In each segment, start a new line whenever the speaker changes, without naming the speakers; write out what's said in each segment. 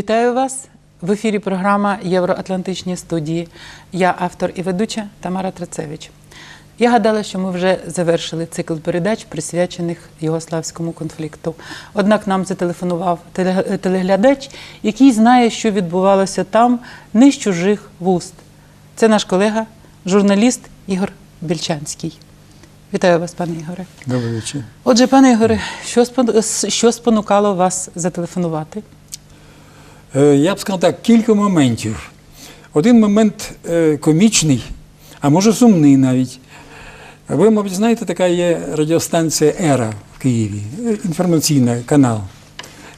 Вітаю вас в ефірі. Програма Євроатлантичні студії. Я автор і ведуча Тамара Трацевич. Я гадала, що ми вже завершили цикл передач, присвячених югославському конфлікту. Однак нам зателефонував теле- телеглядач, який знає, що відбувалося там не з чужих вуст. Це наш колега, журналіст Ігор Більчанський. Вітаю вас, пане Ігоре.
Добрий вечір.
Отже, пане Ігоре, що спонукало вас зателефонувати?
Е, Я б сказав так, кілька моментів. Один момент е, комічний, а може сумний навіть. Ви, мабуть, знаєте, така є радіостанція Ера в Києві, е, інформаційний канал.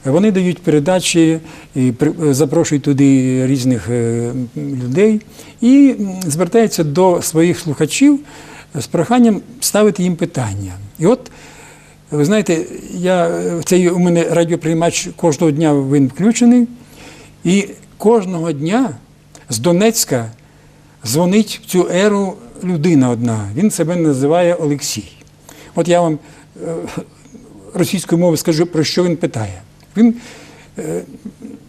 Вони дають передачі, і запрошують туди різних людей і звертаються до своїх слухачів з проханням ставити їм питання. І от ви знаєте, я, цей у мене радіоприймач кожного дня він включений, і кожного дня з Донецька дзвонить в цю еру людина одна. Він себе називає Олексій. От я вам е, російською мовою скажу, про що він питає. Він е,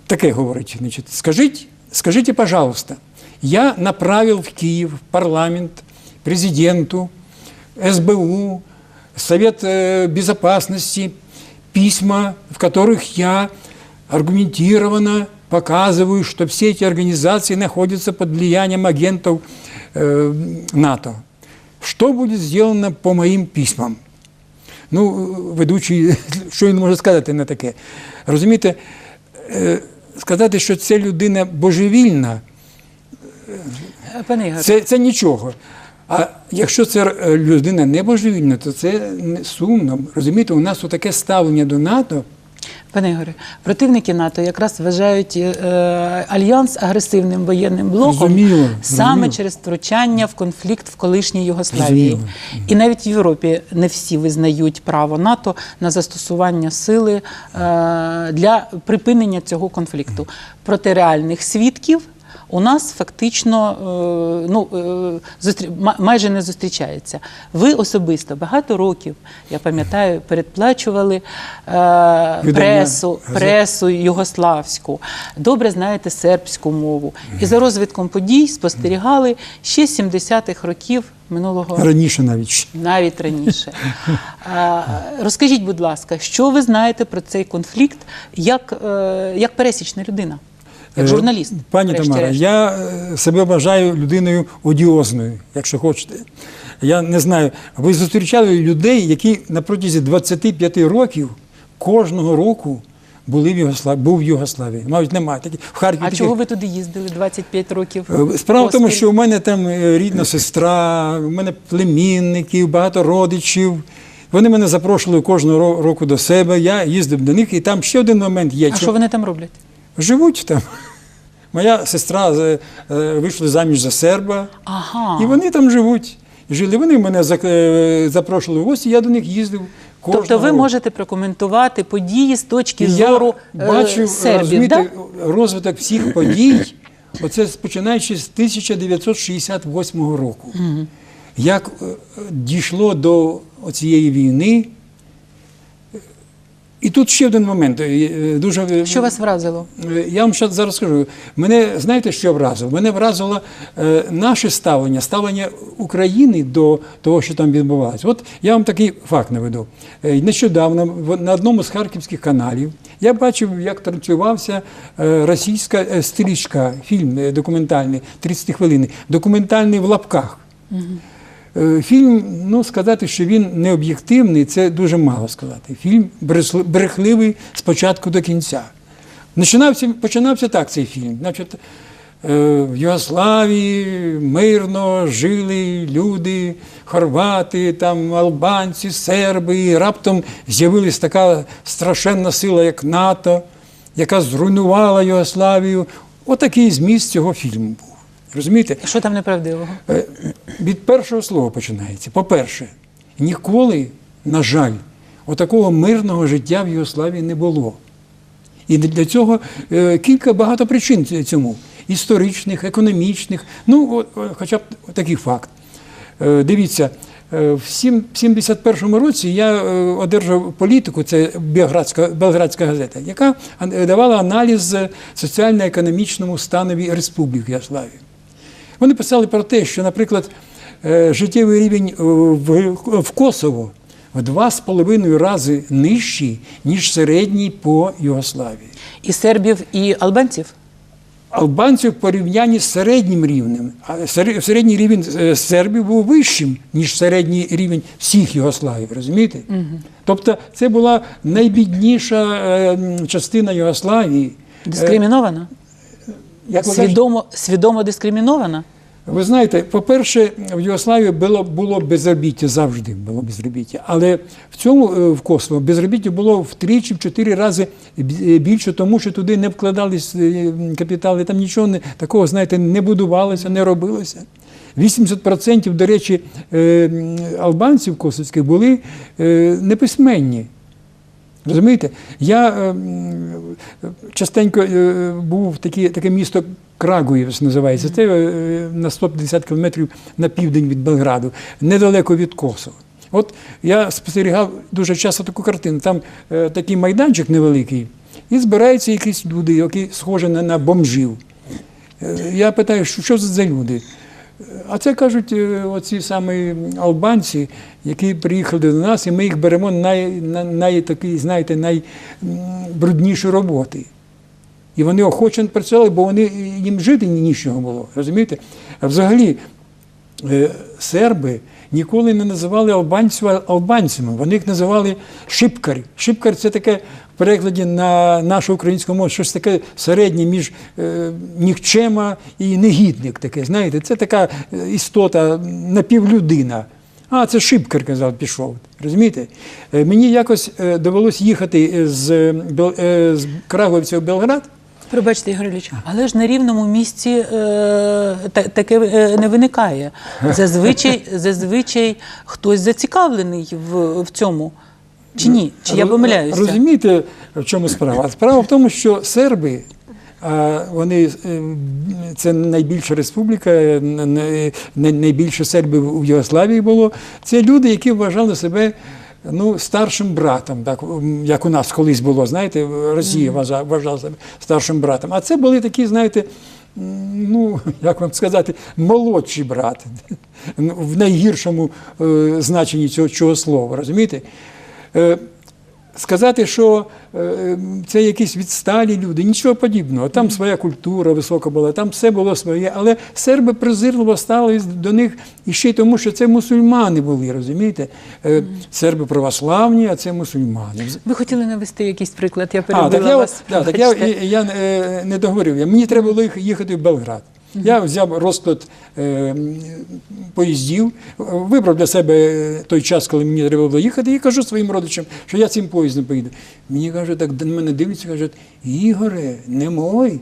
таке говорить: значить, скажіть, скажите, пожалуйста, я направил в Киев парламент, президенту, СБУ, Совет э, Безопасности письма, в которых я аргументированно показываю, что все эти организации находятся под влиянием агентов э, НАТО. Что будет сделано по моим письмам? Ну, ведучий, що він може сказати на таке? Розумієте, е, сказати, що це людина божевільна,
Е, Пане Ігоре,
це, це нічого. А якщо це е, людина не божевільна, то це не сумно. Розумієте, у нас таке ставлення до НАТО.
Пане Ігоре, противники НАТО якраз вважають е, альянс агресивним воєнним блоком
розуміло,
саме
розуміло.
через втручання в конфлікт в колишній Югославії.
розуміло.
І навіть в Європі не всі визнають право НАТО на застосування сили е, для припинення цього конфлікту. Проти реальних свідків. У нас фактично е, ну, е, майже не зустрічається. Ви особисто багато років, я пам'ятаю, передплачували е, пресу, пресу югославську, добре знаєте сербську мову. І за розвитком подій спостерігали ще 70-х років минулого
Раніше навіть.
навіть раніше. Розкажіть, будь ласка, що ви знаєте про цей конфлікт як, як пересічна людина, як
Е,
журналіст?
Пані Тамара, я е, себе вважаю людиною одіозною, якщо хочете. Я не знаю, ви зустрічали людей, які на протязі 25 років кожного року були в Югославії, був в Югославії. Мабуть, немає. Такі, в Харкові
А
таких-
чого ви туди їздили 25 років?
Е, Справа в тому, що у мене там рідна сестра, у мене племінники, багато родичів. Вони мене запрошували кожного року до себе. Я їздив до них, і там ще один момент є.
А що вони там роблять?
Живуть там. Моя сестра е, е, вийшла заміж за серба,
Ага.
і вони там живуть. Жили. Вони мене е, запрошували в гості, я до них їздив.
Тобто ви можете прокоментувати події з точки зору
я
е,
бачив,
сербів,
розумієте,
да?
розвиток всіх подій, оце починаючи з 1968 року. Як дійшло до цієї війни. І тут ще один момент. е, е, Дуже
Що вас вразило?
Е, Я вам ще зараз скажу. Мене знаєте, що вразило? Мене вразило е, наше ставлення, ставлення України до того, що там відбувалося. От я вам такий факт наведу. Е, Нещодавно на одному з харківських каналів я бачив, як транслювався е, російська е, стрічка, фільм е, документальний, 30 хвилин, документальний в лапках. Е, Фільм, ну сказати, що він не об'єктивний, це дуже мало сказати. Фільм брехливий з початку до кінця. Починався, починався так цей фільм. Значить, е, в Югославії мирно жили люди, хорвати, там, албанці, серби, і раптом з'явилась така страшенна сила, як НАТО, яка зруйнувала Югославію. Отакий зміст цього фільму був. Розумієте?
Що там неправдивого?
Е, Від першого слова починається. По-перше, ніколи, на жаль, отакого мирного життя в Югославії не було. І для цього е, кілька багато причин цьому: історичних, економічних, ну, о, хоча б такий факт. Е, Дивіться, Е, В сім- 71-му році я е, одержав політику, це Белградська, Белградська газета, яка давала аналіз е, соціально-економічному станові Республіки Югославії. Вони писали про те, що, наприклад, е, життєвий рівень в, в Косово в два з половиною рази нижчий, ніж середній по Югославії.
І сербів, і албанців?
Албанців в порівнянні з середнім рівнем. А середній рівень е, сербів був вищим, ніж середній рівень всіх Югославів, розумієте? Тобто це була найбідніша е, частина Югославії.
Дискримінована?
Як ви кажете?
Свідомо, свідомо дискримінована?
Ви знаєте, по-перше, в Югославії було, було безробіття, завжди було безробіття. Але в цьому е, в Косово безробіття було втричі, в чотири рази більше, тому що туди не вкладались е, капітали, там нічого не, такого, знаєте, не будувалося, не робилося. 80%, до речі, е, албанців косовських були е, неписьменні. Розумієте? Я е, частенько е, був в такі, таке місто Крагуєвс називається. Це е, на 150 кілометрів на південь від Белграду, недалеко від Косова. От я спостерігав дуже часто таку картину. Там е, такий майданчик невеликий, і збираються якісь люди, які схожі на, на бомжів. Е, Я питаю, що, що це за люди? А це кажуть е, оці самі албанці, які приїхали до нас, і ми їх беремо най, на най, такі, знаєте, найбрудніші роботи. І вони охоче працювали, бо вони їм жити нічого було. Розумієте? А взагалі е, серби ніколи не називали албанців албанцями. Вони їх називали шипкарі. Шипкар це таке в перекладі на нашу українську мову, щось таке середнє між е, нікчема і негідник. Таке, знаєте, це така е, істота, напівлюдина. А, це шипкар, казав, пішов. Розумієте? Е, Мені якось е, довелось їхати з, з Краговця в Белград.
Пробачте, Ігор Ілліч, але ж на рівному місці е, та- таке е, не виникає. Зазвичай, зазвичай хтось зацікавлений в, в цьому. Чи ні? Чи я помиляюся?
Розумієте, в чому справа? Справа в тому, що серби, вони е, це найбільша республіка, е, най- найбільше сербів у Єгославії було. Це люди, які вважали себе. Ну, старшим братом, так як у нас колись було, знаєте, Росія вважала, себе старшим братом. А це були такі, знаєте, ну як вам сказати, молодші брати Ну, в найгіршому е, значенні цього, цього слова. Розумієте? Сказати, що е, це якісь відсталі люди, нічого подібного. Там своя культура висока була, там все було своє. Але серби презирливо ставились до них і ще й тому, що це мусульмани були, розумієте? Е, Серби православні, а це мусульмани.
Ви хотіли навести якийсь приклад, я
А,
перебила
так я,
вас.
да, так я, я, е, не договорив. Мені треба було їхати в Белград. Я взяв розклад е, поїздів, вибрав для себе той час, коли мені треба було їхати, і кажу своїм родичам, що я цим поїздом поїду. Мені кажуть, так на мене дивляться, кажуть, Ігоре, не мой.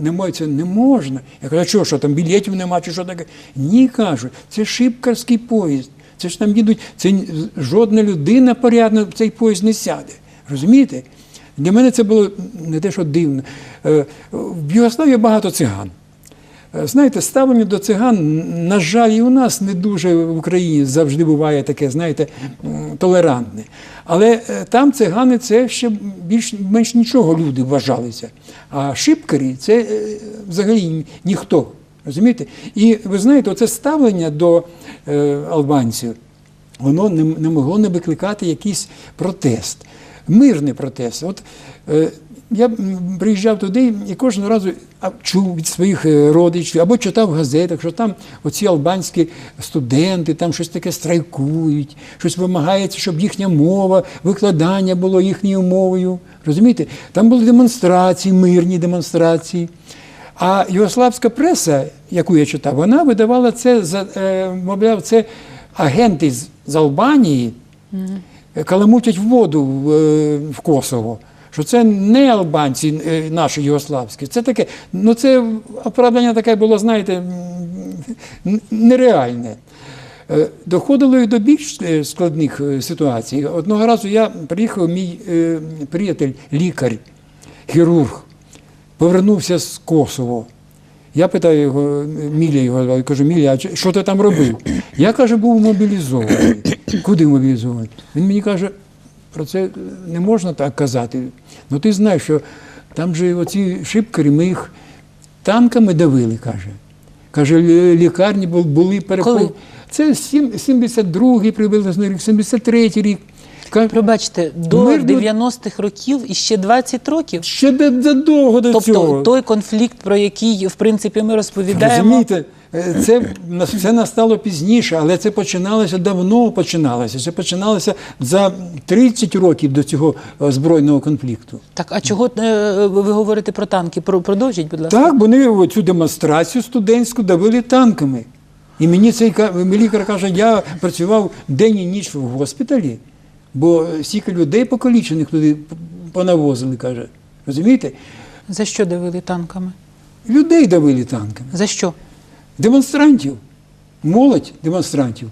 Не мой, це не можна. Я кажу, а що, що там білетів нема, чи що таке? Ні, кажуть, це шипкарський поїзд. Це ж там їдуть, це жодна людина порядна в цей поїзд не сяде. Розумієте? Для мене це було не те, що дивно. Е, В Югославії багато циган. Е, Знаєте, ставлення до циган, на жаль, і у нас не дуже в Україні завжди буває таке, знаєте, толерантне. Але е, там цигани це ще більш менш нічого люди вважалися. А шипкарі це е, взагалі ніхто. Розумієте? І ви знаєте, оце ставлення до албанців, воно не, могло не викликати якийсь протест, мирний протест. От я приїжджав туди і кожного разу чув від своїх е, родичів або читав в газетах, що там оці албанські студенти там щось таке страйкують, щось вимагається, щоб їхня мова, викладання було їхньою мовою. Розумієте? Там були демонстрації, мирні демонстрації. А югославська преса, яку я читав, вона видавала це за е, мовляв, це агенти з, Албанії е, каламутять воду в Косово. Що це не албанці е, наші югославські, це таке. Ну це оправдання таке було, знаєте, нереальне. Е, Доходило і до більш е, складних ситуацій. Одного разу я приїхав, мій приятель, лікар, хірург, повернувся з Косово. Я питаю його, Міля його, звали, кажу, Міля, а що ти там робив? Я каже, був мобілізований. Куди мобілізований? Він мені каже, про це не можна так казати. Ну ти знаєш, що там же оці шибкарі, ми їх танками давили, каже. Каже, лікарні були переповнені. Це сім- 72-й приблизно рік, 73-й рік.
Пробачте, до
Мирно-
90-х років і ще 20 років.
Ще задовго до
Тобто
цього.
той конфлікт, про який в принципі ми розповідаємо,
Розумієте, це, це настало пізніше, але це починалося давно починалося. Це починалося за 30 років до цього е, збройного конфлікту.
так а чого е, ви говорите про танки? Про продовжіть, будь ласка.
Так, вони цю демонстрацію студентську давили танками. І мені цей лікар каже, я працював день і ніч в госпіталі, бо стільки людей покалічених туди понавозили, каже. Розумієте?
За що давили танками?
Людей давили танками.
За що?
Демонстрантів, молодь демонстрантів.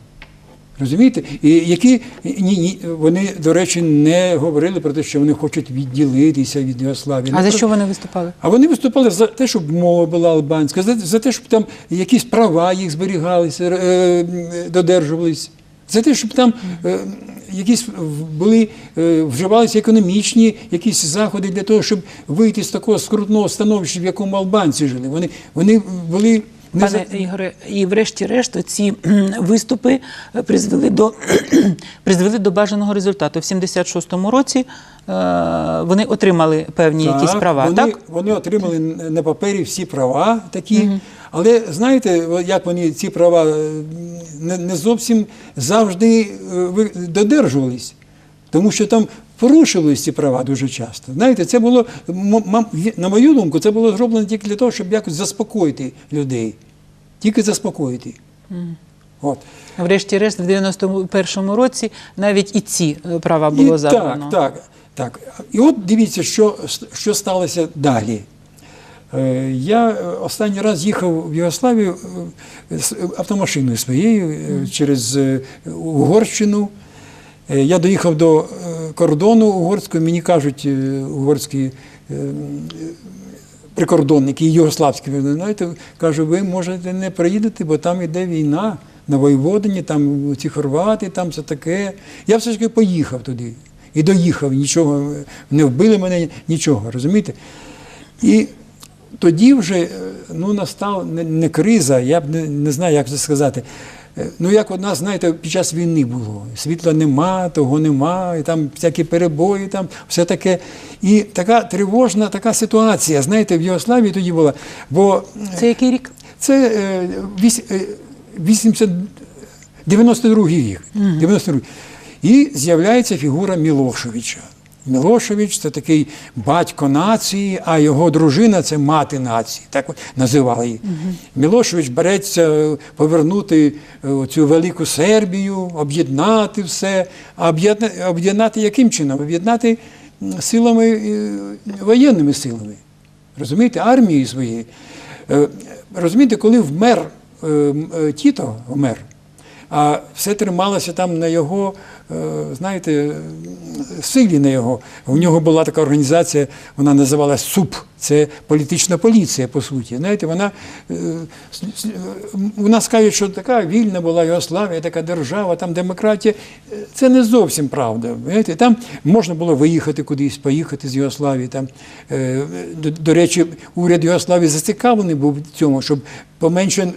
Розумієте? І які ні, ні, вони, до речі, не говорили про те, що вони хочуть відділитися від Югославії.
А за що вони виступали?
А вони виступали за те, щоб мова була албанська, за, за те, щоб там якісь права їх зберігалися, е, додержувались, за те, щоб там е, якісь були, е, вживалися економічні якісь заходи для того, щоб вийти з такого скрутного становища, в якому албанці жили. Вони, вони були.
Пане Ігоре, і врешті-решт ці виступи е, призвели до, призвели до бажаного результату. В 76-му році е, вони отримали певні якісь права,
вони,
так?
Вони отримали на папері всі права такі. Але знаєте, як вони ці права е, не, не зовсім завжди додержувались. Тому що там порушувались ці права дуже часто. Знаєте, це було, на мою думку, це було зроблено тільки для того, щоб якось заспокоїти людей. Тільки заспокоїти. От.
Врешті-решт, в 91-му році навіть і ці е, права було
І
забрано.
Так, так, так. І от дивіться, що, що сталося далі. Е, Я е, останній раз їхав в Югославію з автомашиною своєю через Угорщину. Я доїхав до кордону угорського, мені кажуть угорські прикордонники югославські, ви знаєте, кажу, ви можете не приїдете, бо там йде війна на Воєводині, там ці хорвати, там все таке. Я все ж таки поїхав туди і доїхав, нічого, не вбили мене, нічого, розумієте? І тоді вже е, ну, настав не криза, я б не, не знаю, як це сказати. Е, Ну, як у нас, знаєте, під час війни було. Світла нема, того нема, і там всякі перебої, там все таке. І така тривожна така ситуація, знаєте, в Єгославії тоді була. Бо
Це який рік?
це е, е, 80, 92 рік. 92. І з'являється фігура Мілошевича. Мілошевич це такий батько нації, а його дружина це мати нації, так називали її. Мілошевич береться повернути е, цю велику Сербію, об'єднати все. А об'єднати яким чином? Об'єднати силами, е, воєнними силами. Розумієте, армією своєю. Е, Розумієте, коли вмер Тіто, вмер, а все трималося там на його, е, знаєте, силі на його. У нього була така організація, вона називалась СУП. Це політична поліція, по суті. Знаєте, вона е, е, у нас кажуть, що така вільна була Югославія, така держава, там демократія. Це не зовсім правда. Знаєте, там можна було виїхати кудись, поїхати з Югославії. Там, до, речі, уряд Югославії зацікавлений був в цьому, щоб поменше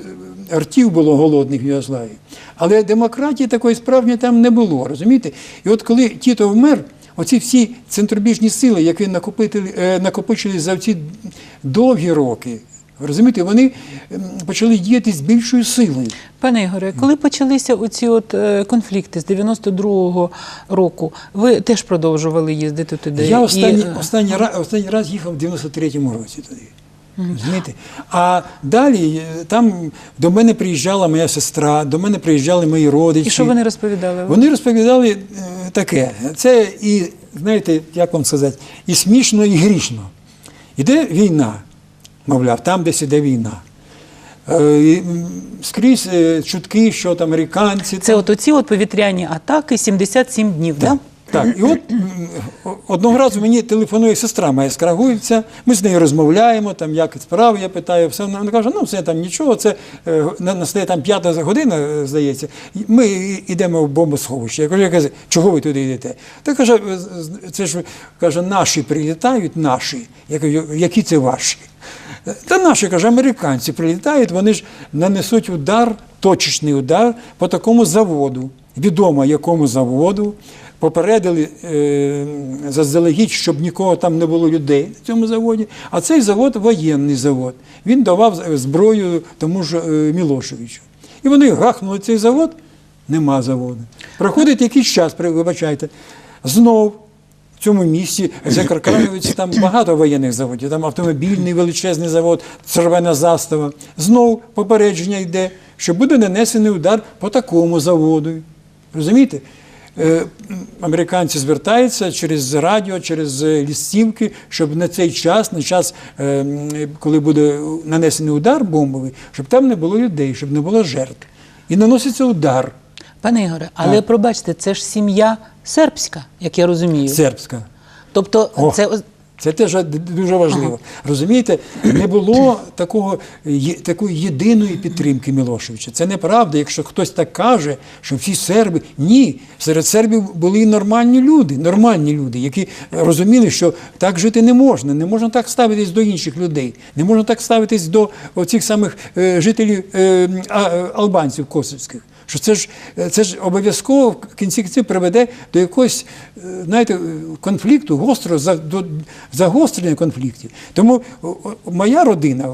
е, ртів було голодних в Югославії. Але демократії такої справжньої там не було, розумієте? І от коли Тіто вмер, оці всі центробіжні сили, які накопичили, е, за ці довгі роки, розумієте, вони почали діяти з більшою силою.
Пане Ігоре, коли почалися оці от е, конфлікти з 92-го року, ви теж продовжували їздити туди?
Я
І,
останній,
е,
останній, раз, останній раз їхав в 93-му році туди. Розумієте? А далі е, там до мене приїжджала моя сестра, до мене приїжджали мої родичі.
І що вони розповідали?
Вони розповідали е, таке. Це і, знаєте, як вам сказати, і смішно, і грішно. Іде війна, мовляв, там десь іде війна. Е, Скрізь чутки, що там американці.
Це от оці от повітряні атаки 77 днів, так? Да?
Так, і от одного разу мені телефонує сестра моя з Крагуївця, ми з нею розмовляємо, там як справи, я питаю, все. Вона каже, ну все там нічого, це е, настає там п'ята година, е, здається. Ми йдемо в бомбосховище. Я кажу, я кажу, чого ви туди йдете? Та каже, «Е, це ж каже, наші прилітають, наші. Я кажу, які це ваші? Та наші, каже, американці прилітають, вони ж нанесуть удар, точечний удар по такому заводу. Відомо якому заводу. Попередили е, заздалегідь, щоб нікого там не було людей на цьому заводі. А цей завод воєнний завод. Він давав зброю тому ж е, Мілошевичу. І вони гахнули цей завод, нема заводу. Проходить якийсь час, вибачайте, знов в цьому місті за там багато воєнних заводів, там автомобільний величезний завод, червона застава. Знов попередження йде, що буде нанесений удар по такому заводу. Розумієте? Е, Американці звертаються через радіо, через е, лістівки, щоб на цей час, на час, е, коли буде нанесений удар бомбовий, щоб там не було людей, щоб не було жертв. І наноситься удар
Пане Ігоре, але
Так.
пробачте, це ж сім'я сербська, як я розумію.
сербська.
Тобто,
О.
це
Це теж дуже важливо. Розумієте, не було такого, є- такої єдиної підтримки Мілошевича. Це неправда, якщо хтось так каже, що всі серби. Ні, серед сербів були і нормальні люди, нормальні люди, які розуміли, що так жити не можна. Не можна так ставитись до інших людей, не можна так ставитись до оцих самих е, жителів е, е, албанців косовських. Що це ж це ж обов'язково в кінці кінців приведе до якогось, е, знаєте, е, конфлікту, гострого за- до загострення конфліктів. Тому моя родина,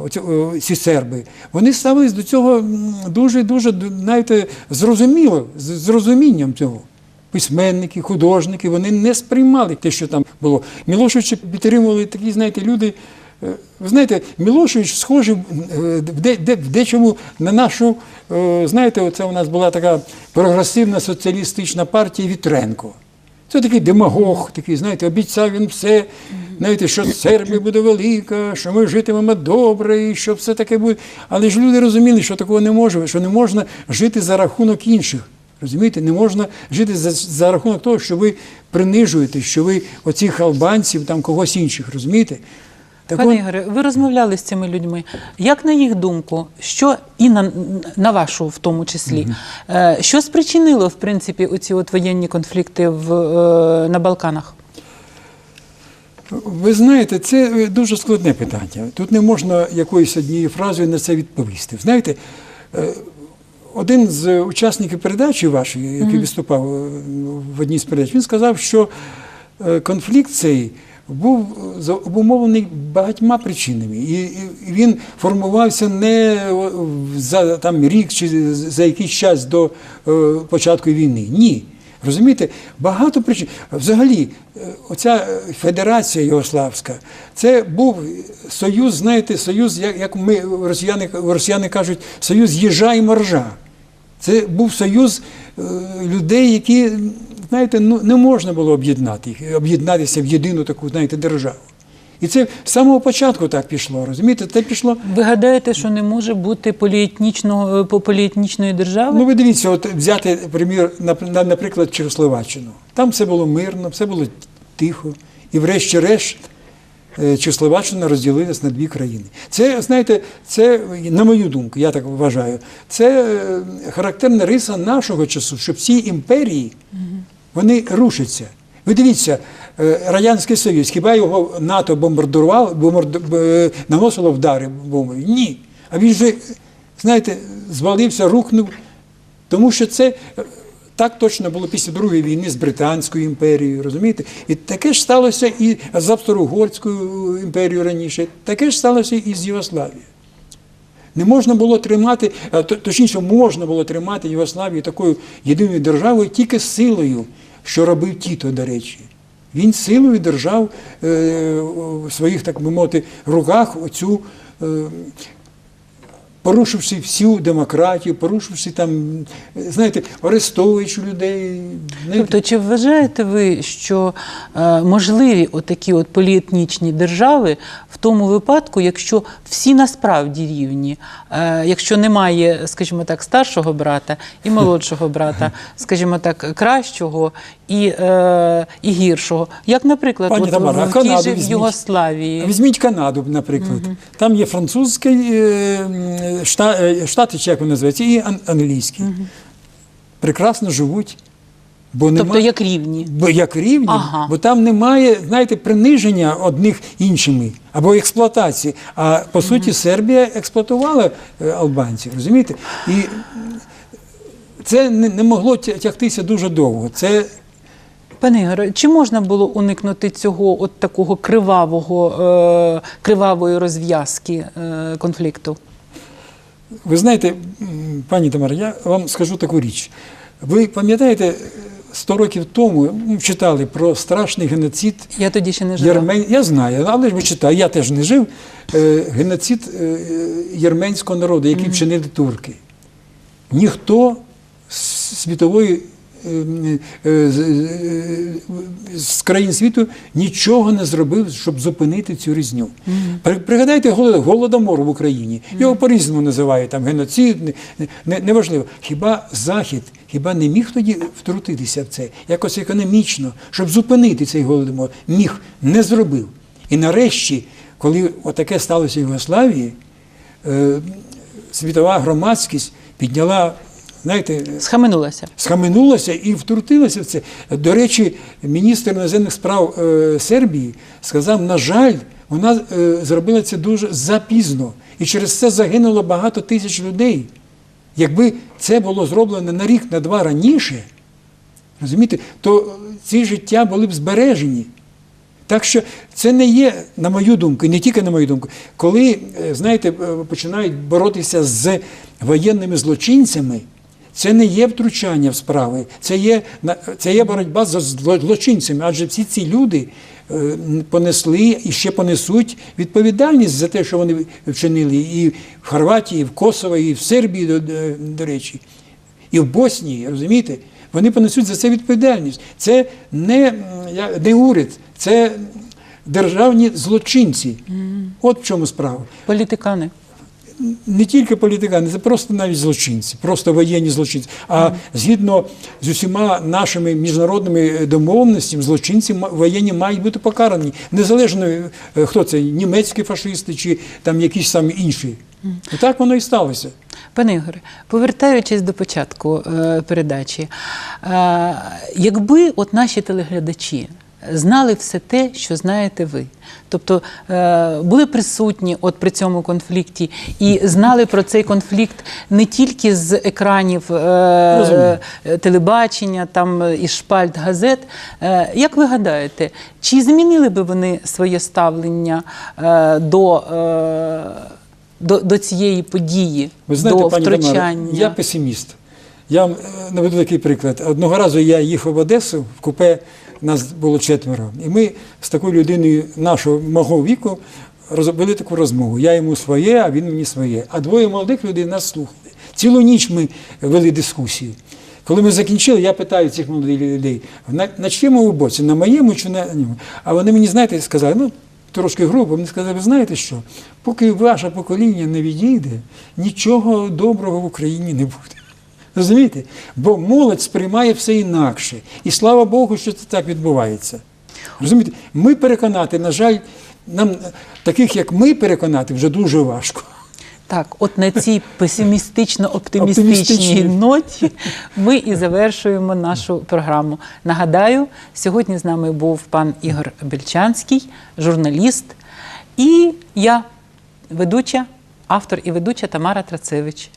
ці серби, вони ставились до цього дуже дуже знаєте, зрозуміло, з розумінням цього. Письменники, художники, вони не сприймали те, що там було. Мілошевича підтримували такі, знаєте, люди. Е, Ви знаєте, Мілошевич схожий е, в де, де, в дечому на нашу, е, знаєте, оце у нас була така прогресивна соціалістична партія Вітренко. Це такий демагог, такий, знаєте, обіцяв він все, знаєте, що Сербія буде велика, що ми житимемо добре, і що все таке буде. Але ж люди розуміли, що такого не може, що не можна жити за рахунок інших. Розумієте, не можна жити за, за рахунок того, що ви принижуєте, що ви оцих албанців, там когось інших, розумієте? Так
Пане
от-
Ігоре, ви розмовляли з цими людьми. Як на їх думку, що і на, на вашу в тому числі, е, що спричинило в принципі оці от воєнні конфлікти в, е, на Балканах?
Ви знаєте, це е, дуже складне питання. Тут не можна якоюсь однією фразою на це відповісти. Знаєте, один з учасників передачі вашої, який виступав е, в одній з передач, він сказав, що конфлікт цей був за- обумовлений багатьма причинами. І він формувався не за там, рік чи за якийсь час до е, початку війни. Ні. Розумієте, багато причин. Взагалі, е, оця е, федерація Югославська, це був союз, знаєте, союз, як, ми росіяни, росіяни кажуть, союз їжа і моржа. Це був союз е, людей, які, знаєте, ну, не можна було об'єднати їх, об'єднатися в єдину таку, знаєте, державу. І це з самого початку так пішло, розумієте? Це пішло
Ви гадаєте, що не може бути поліетнічного, е, поліетнічної держави?
Ну, ви дивіться, от взяти, примір, нап- на- наприклад, Чехословаччину. Там все було мирно, все було тихо. І врешті-решт е, Чехословаччина розділилась на дві країни. Це, знаєте, це, на мою думку, я так вважаю, це е, характерна риса нашого часу, що всі імперії вони рушаться. Ви дивіться, е, Радянський Союз, хіба його НАТО бомбардувало, бомбарду- е, наносило вдари бомбові? Ні. А він же, знаєте, звалився, рухнув, тому що це е, так точно було після Другої війни з Британською імперією, розумієте? І таке ж сталося і з Австро-Угорською імперією раніше, таке ж сталося і з Єгославією. Не можна було тримати, то- точніше, можна було тримати Єгославію такою єдиною державою тільки силою, що робив Тіто, до речі. Він силою держав е, в своїх, так би мовити, руках оцю, е, порушивши всю демократію, порушивши там, е, знаєте, арестовуючи людей.
Тобто, чи вважаєте ви, що е, можливі отакі от поліетнічні держави в тому випадку, якщо всі насправді рівні, е, якщо немає, скажімо так, старшого брата і молодшого брата, скажімо так, кращого і, е, і гіршого, як, наприклад,
Пані
от,
Тамара,
в,
Канаду
тій же
візьміть.
Югославії.
Візьміть Канаду, наприклад. Там є французький е, е, штати, чи як вони називаються, і ан- англійський. Прекрасно живуть. Бо
Тобто як рівні.
Бо як рівні,
Ага.
бо там немає, знаєте, приниження одних іншими або експлуатації. А по суті, Сербія експлуатувала е, албанців, розумієте? І це не, не могло тягтися дуже довго. Це
Пане Ігоре, чи можна було уникнути цього от такого кривавого, е, кривавої розв'язки е, конфлікту?
Ви знаєте, пані Тамара, я вам скажу таку річ. Ви пам'ятаєте, 100 років тому м, читали про страшний геноцид
Я тоді ще не жила.
Єрмен... Я знаю, але ж ви читали, я теж не жив. Е, Геноцид е, єрменського народу, який вчинили турки. Ніхто з світової. е, з- країн світу нічого не зробив, щоб зупинити цю різню. При- Пригадайте голод- голодомор в Україні. Його по-різному називають там геноцид, не- не- неважливо. Хіба Захід, хіба не міг тоді втрутитися в це якось економічно, щоб зупинити цей голодомор? Міг, не зробив. І нарешті, коли отаке сталося в Югославії, е, світова громадськість підняла, знаєте,
Схаменулася.
схаменулася і втрутилася в це. До речі, міністр іноземних справ е, Сербії сказав: на жаль, вона е, зробила це дуже запізно. І через це загинуло багато тисяч людей. Якби це було зроблено на рік, на два раніше, розумієте, то ці життя були б збережені. Так що це не є, на мою думку, не тільки на мою думку, коли, е, знаєте, е, починають боротися з воєнними злочинцями, це не є втручання в справи, це є, це є боротьба з злочинцями, адже всі ці люди понесли і ще понесуть відповідальність за те, що вони вчинили і в Хорватії, і в Косово, і в Сербії, до, до, до речі, і в Боснії, розумієте? Вони понесуть за це відповідальність. Це не, не уряд, це державні злочинці. От в чому справа.
Політикани.
Не тільки політикани, це просто навіть злочинці, просто воєнні злочинці. А згідно з усіма нашими міжнародними домовленостями, злочинці воєнні мають бути покарані. Незалежно е, хто це, німецькі фашисти чи там якісь самі інші. І так воно і сталося.
Пане Ігоре, повертаючись до початку е, передачі, е, якби от наші телеглядачі знали все те, що знаєте ви, тобто е, були присутні от при цьому конфлікті і знали про цей конфлікт не тільки з екранів е,
Розумію.
е, телебачення, там із шпальт газет. Як ви гадаєте, чи змінили би вони своє ставлення до, до, до цієї події,
Ви знаєте,
до
пані
втручання?
я песиміст. Я вам наведу такий приклад. Одного разу я їхав в Одесу, в купе нас було четверо. І ми з такою людиною нашого мого віку розбили таку розмову. Я йому своє, а він мені своє. А двоє молодих людей нас слухали. Цілу ніч ми вели дискусію. Коли ми закінчили, я питаю цих молодих людей, на, на чому ви боці, на моєму чи на ньому? А вони мені, знаєте, сказали, ну, трошки грубо, вони сказали, ви знаєте що, поки ваше покоління не відійде, нічого доброго в Україні не буде. Розумієте? Бо молодь сприймає все інакше. І слава Богу, що це так відбувається. Розумієте? Ми переконати, на жаль, нам таких, як ми, переконати вже дуже важко.
Так, от на цій песимістично-оптимістичній
Оптимістичній.
ноті ми і завершуємо нашу програму. Нагадаю, сьогодні з нами був пан Ігор Бельчанський, журналіст, і я, ведуча, автор і ведуча Тамара Трацевич.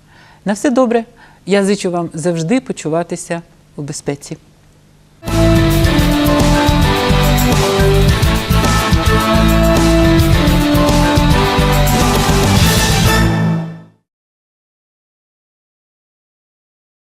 На все добре. Я зичу вам завжди почуватися у безпеці.